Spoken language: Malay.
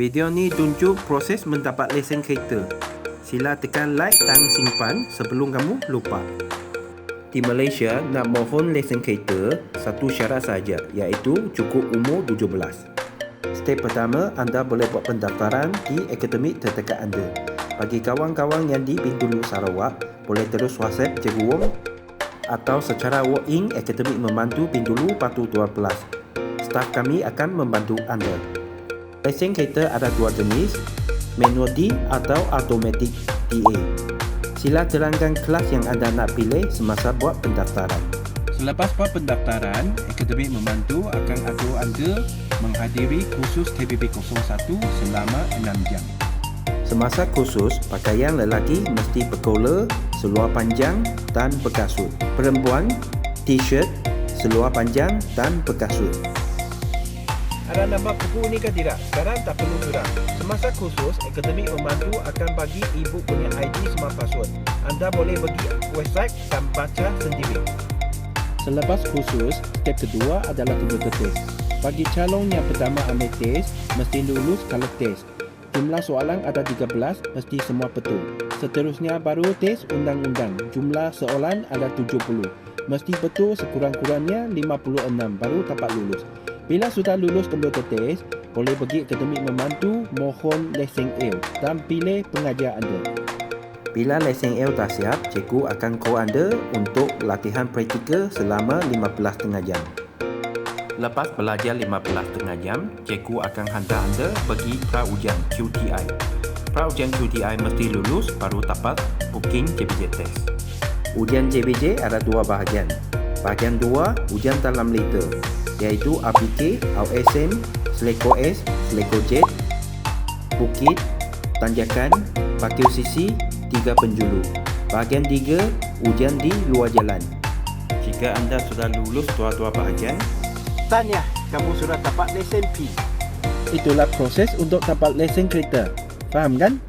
Video ni tunjuk proses mendapat lesen kereta. Sila tekan like dan simpan sebelum kamu lupa. Di Malaysia, nak mohon lesen kereta, satu syarat saja iaitu cukup umur 17. Step pertama, anda boleh buat pendaftaran di akademik terdekat anda. Bagi kawan-kawan yang di Bintulu Sarawak, boleh terus WhatsApp Cikgu Wong atau secara walk-in akademik membantu Bintulu Batu 12. Staf kami akan membantu anda. Lesen kereta ada dua jenis, manual D atau automatic DA. Sila terangkan kelas yang anda nak pilih semasa buat pendaftaran. Selepas buat pendaftaran, akademik membantu akan atur anda menghadiri kursus KBB 01 selama 6 jam. Semasa kursus, pakaian lelaki mesti berkola, seluar panjang dan berkasut. Perempuan, t-shirt, seluar panjang dan berkasut. Ada nampak buku ini ke tidak? Sekarang tak perlu sudah. Semasa kursus, akademik membantu akan bagi ibu punya ID semua password. Anda boleh pergi website dan baca sendiri. Selepas kursus, step kedua adalah komputer test. Bagi calon yang pertama ambil test, mesti lulus kalau test. Jumlah soalan ada 13, mesti semua betul. Seterusnya baru test undang-undang. Jumlah soalan ada 70. Mesti betul sekurang-kurangnya 56 baru dapat lulus. Bila sudah lulus komputer test, boleh pergi akademik membantu mohon lesen L dan pilih pengajar anda. Bila lesen L dah siap, cikgu akan call anda untuk latihan praktikal selama 15 jam. Lepas belajar 15 jam, cikgu akan hantar anda pergi pra-ujian QTI. Pra-ujian QTI mesti lulus baru dapat booking JBJ test. Ujian JBJ ada dua bahagian. Bahagian dua, ujian dalam liter, iaitu APK, AUSM, Seleko S, Seleko Jet, Bukit, Tanjakan, Pakil Sisi, tiga penjulu. Bahagian tiga, ujian di luar jalan. Jika anda sudah lulus dua-dua bahagian, Tanya, kamu sudah dapat lesen P. Itulah proses untuk dapat lesen kereta. Faham kan?